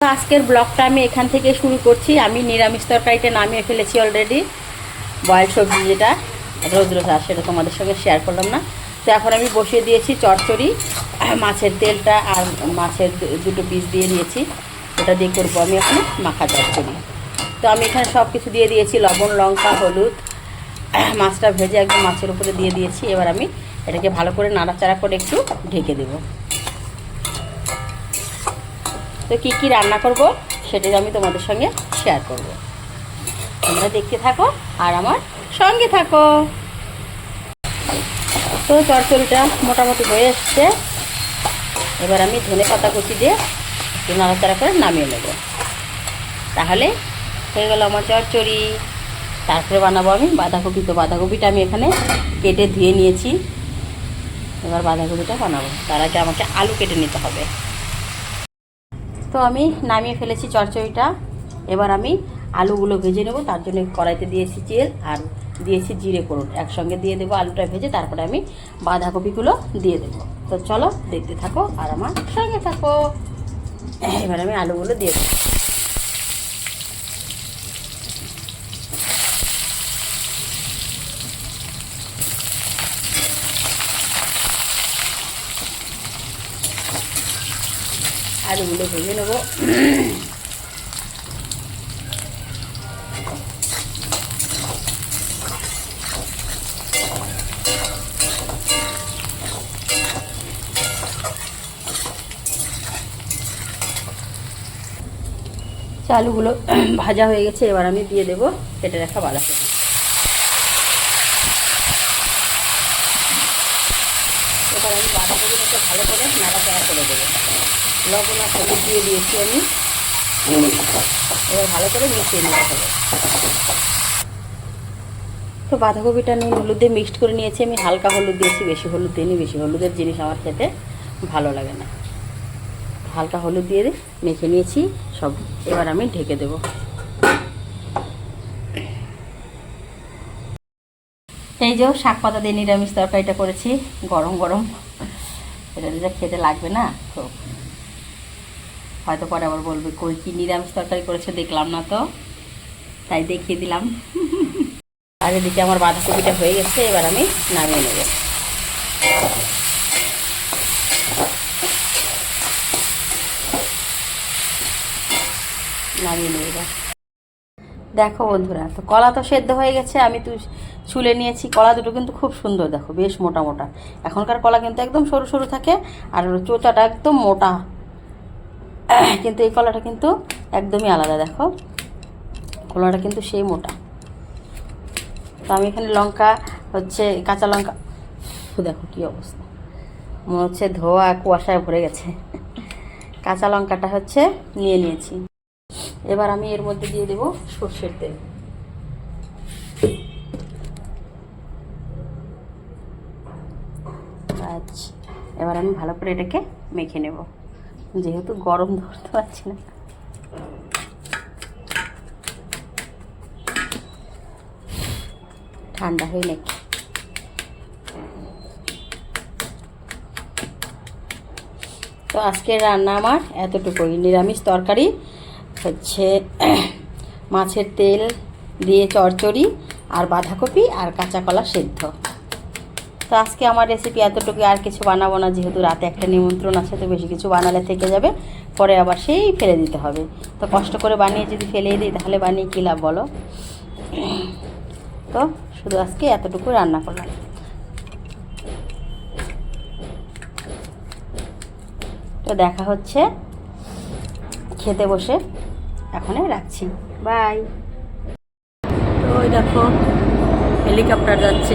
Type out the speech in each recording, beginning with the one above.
আজকের ব্লগটা আমি এখান থেকে শুরু করছি। আমি নিরামিষ তরকারিটা নামিয়ে ফেলেছি অলরেডি বয়েল সবজি যেটা রোজ রোজ আর সেটা তোমাদের সঙ্গে শেয়ার করলাম না। তো এখন আমি বসিয়ে দিয়েছি চচ্চড়ি মাছের তেলটা আর মাছের দুটো পিস দিয়ে দিয়েছি ওটা দিয়ে করব আমি এখন মাখা চচ্চড়ি। তো আমি এখানে সব কিছু দিয়ে দিয়েছি, লবণ, লঙ্কা, হলুদ। মাছটা ভেজে একদম মাছের উপরে দিয়ে দিয়েছি। এবার আমি এটাকে ভালো করে নাড়াচাড়া করে একটু ঢেকে দেবো। তো কী কী রান্না করব সেটাই আমি তোমাদের সঙ্গে শেয়ার করব। তোমরা দেখতে থাকো আর আমার সঙ্গে থাকো। তো চরচড়িটা মোটামুটি হয়ে এসছে। এবার আমি ধনে পাতা কুচি দিয়ে নাড়াচাড়া করে নামিয়ে নেব। তাহলে হয়ে গেল আমার চরচড়ি তারপরে বানাবো আমি বাঁধাকপি। তো বাঁধাকপিটা আমি এখানে কেটে ধুয়ে নিয়েছি। এবার বাঁধাকপিটা বানাবো। তার আগে আমাকে আলু কেটে নিতে হবে। তো আমি নামিয়ে ফেলেছি চচ্চড়িটা এবার আমি আলুগুলো ভেজে নেব, তার জন্য কড়াইতে দিয়েছি চেল আর দিয়েছি জিরে করুন একসঙ্গে দিয়ে দেবো আলুটা ভেজে, তারপরে আমি বাঁধাকপিগুলো দিয়ে দেবো। তো চলো দেখতে থাকো আর আমার সঙ্গে থাকো। এবার আমি আলুগুলো দিয়ে দেবো। আলুগুলো ভেজে নেব। তো আলুগুলো ভাজা হয়ে গেছে, এবার আমি দিয়ে দেবো কেটে রাখা বাঁধাকপি। এবার আমি বাঁধাকপিটাকে ভালো করে নাড়াচাড়া করে দেবো। লবণ আর হলুদ দিয়ে দিয়েছি আমি। এবার ভালো করে মিশিয়ে নিতে হবে। তো বাঁধাকপিটা নুন হলুদ দিয়ে মিক্সড করে নিয়েছি। আমি হালকা হলুদ দিয়েছি, বেশি হলুদ দিইনি। বেশি হলুদের জিনিস আমার খেতে ভালো লাগে না। হালকা হলুদ দিয়ে মেখে নিয়েছি, সব এবার আমি ঢেকে দেব। এই যে শাক পাতা দিয়ে নিরামিষ তরকারিটা করেছি, গরম গরম। এটা যা খেতে লাগবে না, তো হয়তো পরে আবার বলবে, কই, কি নিরামিষ তরকারি করেছে দেখলাম না তো। তাই দেখিয়ে দিলাম। আর এদিকে আমার বাঁধাকপিটা হয়ে গেছে, এবার আমি নামিয়ে নেব। দেখো বন্ধুরা, তো কলা তো সেদ্ধ হয়ে গেছে, আমি তো ছুলে নিয়েছি। কলা দুটো কিন্তু খুব সুন্দর, দেখো, বেশ মোটা মোটা। এখনকার কলা কিন্তু একদম সরু সরু থাকে, আর চোচাটা একদম মোটা। কিন্তু এই কলাটা কিন্তু একদমই আলাদা, দেখো। কলাটা কিন্তু সেই মোটা। তো আমি এখানে লঙ্কা, হচ্ছে কাঁচা লঙ্কা দেখো কী অবস্থা। মনে হচ্ছে ধোয়া কুয়াশায় ভরে গেছে। কাঁচা লঙ্কাটা হচ্ছে নিয়ে নিয়েছি। এবার আমি এর মধ্যে দিয়ে দেবো সর্ষের তেল। আচ্ছা এবার আমি ভালো করে এটাকে মেখে নেব। যেহেতু গরম ধরতে পারছি না। ঠান্ডা হয়ে নাকি তো আজকের রান্না আমার এতটুকুই। নিরামিষ তরকারি, হচ্ছে মাছের তেল দিয়ে চচ্চড়ি আর বাঁধাকপি আর কাঁচা কলা সেদ্ধ। তো আজকে আমার রেসিপি এতটুকু, আর কিছু বানাবো না, যেহেতু রাতে একটা নিমন্ত্রণ আছে, তো বেশি কিছু বানালে থেকে যাবে, পরে আবার সেই ফেলে দিতে হবে। তো কষ্ট করে বানিয়ে যদি ফেলে দিই, তাহলে বানিয়ে কী লাভ বলো? তো শুধু আজকে এতটুকু রান্না করলাম। তো দেখা হচ্ছে খেতে বসে। এখনই রাখছি। বাই তো ওই দেখো হেলিকপ্টার যাচ্ছে।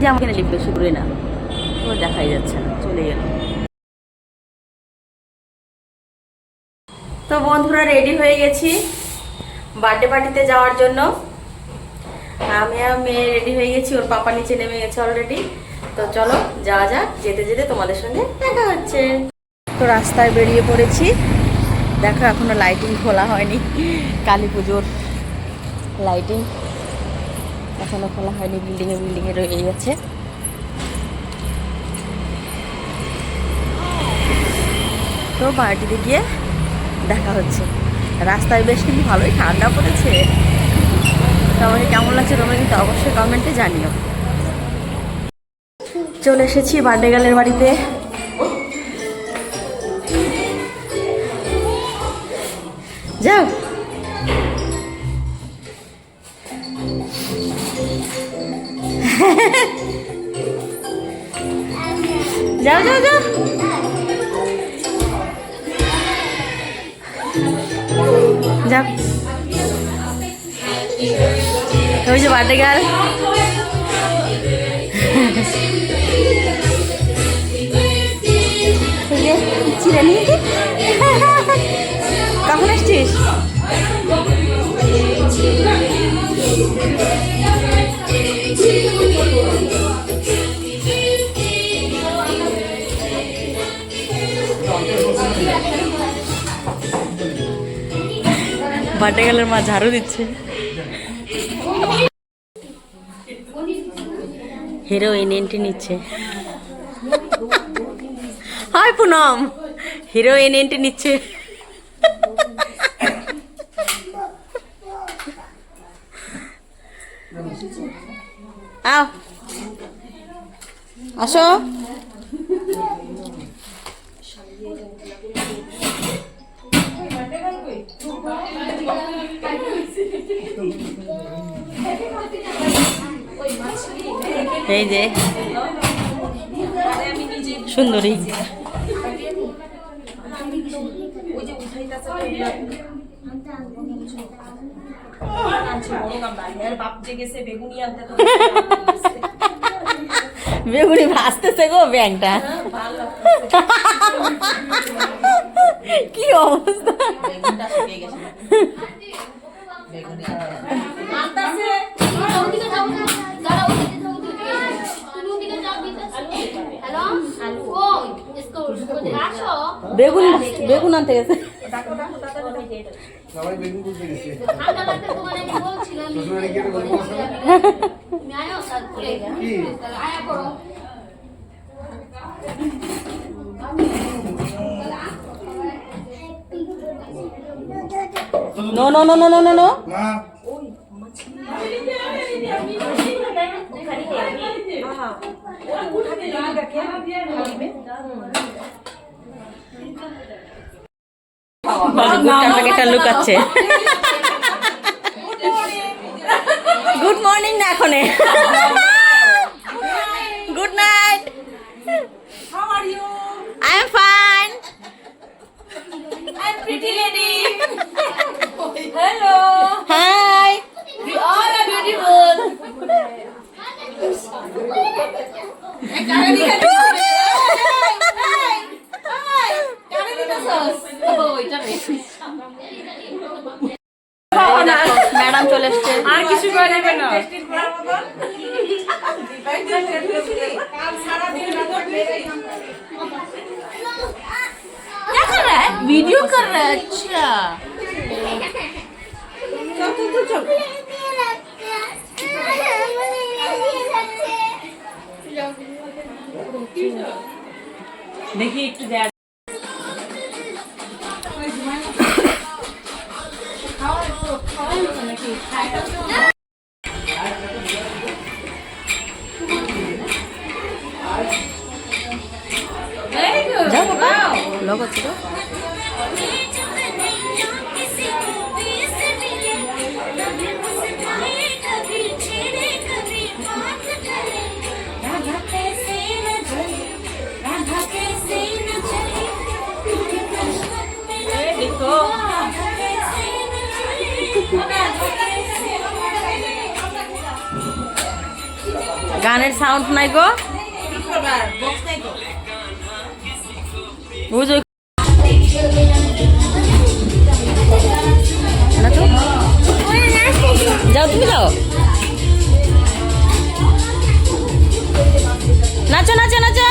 যে আমাকে লিপ বেশি না। তো দেখাই যাচ্ছে না, চলে গেল। তো বন্ধুরা রেডি হয়ে গেছি বার্থডে পার্টিতে যাওয়ার জন্য। আমি আর মেয়ে রেডি হয়ে গেছি, ওর পাপা নিচে নেমে গেছে অলরেডি তো চলো, যাওয়া যাক, যেতে যেতে তোমাদের সঙ্গে দেখা হচ্ছে। তো রাস্তায় বেরিয়ে পড়েছি। দেখো, এখনও লাইটিং খোলা হয়নি। কালী পুজোর লাইটিং এখনও খোলা হয়নি বিল্ডিংয়ে বিল্ডিংয়ে রয়ে গেছে। তো বাড়িতে গিয়ে দেখা হচ্ছে। রাস্তায় বেশ কিন্তু ভালোই ঠান্ডা পড়েছে। তো কেমন লাগছে তোমরা কিন্তু অবশ্যই কমেন্টে জানিও। চলে এসেছি বার্থডে গার্লের বাড়িতে। যাও। যাও যাও যাও। যাও। ওই যে বার্থডে গার্ল। বার্থডে গার্লের মা ঝাড়ু দিচ্ছে। হিরোইন এন্ট্রি নিচ্ছে। হাই, পুনম। হিরোইন এন্ট্রি নিচ্ছে। আও। আসো। এই যে। সুন্দরী। বেগুনি ভাসতেছে গো ব্যাংটা কি অবস্থা? বেগুন বেগুন আনতে গেছে। No no no no no no প্যাকেটটা লুকাচ্ছে। গুড মর্নিং না এখনে। क्या कर रहा है वीडियो कर रहा है अच्छा देखिए একটু দেখ গানের সাউন্ড নাই গো। বুঝো যাও তুমি যাও। নাচো নাচো নাচো।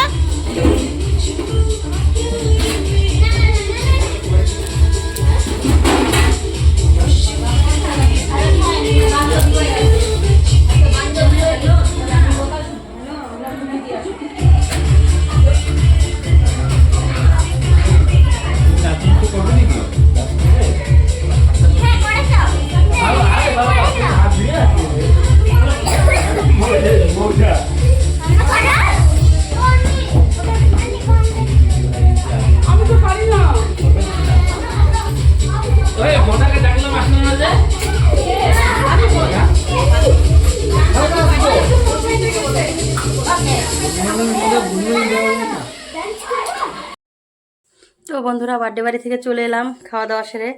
তো বন্ধুরা বার্থডে বাড়ি থেকে চলে এলাম খাওয়া দাওয়া সেরে।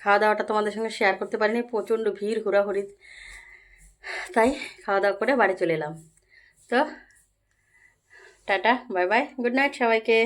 খাওয়া দাওয়াটা তোমাদের সঙ্গে শেয়ার করতে পারিনি, প্রচণ্ড ভিড়, হুড়াহুড়ি। তাই খাওয়া দাওয়া করে বাড়ি চলে এলাম। তো tata bye bye good night সবাইকে।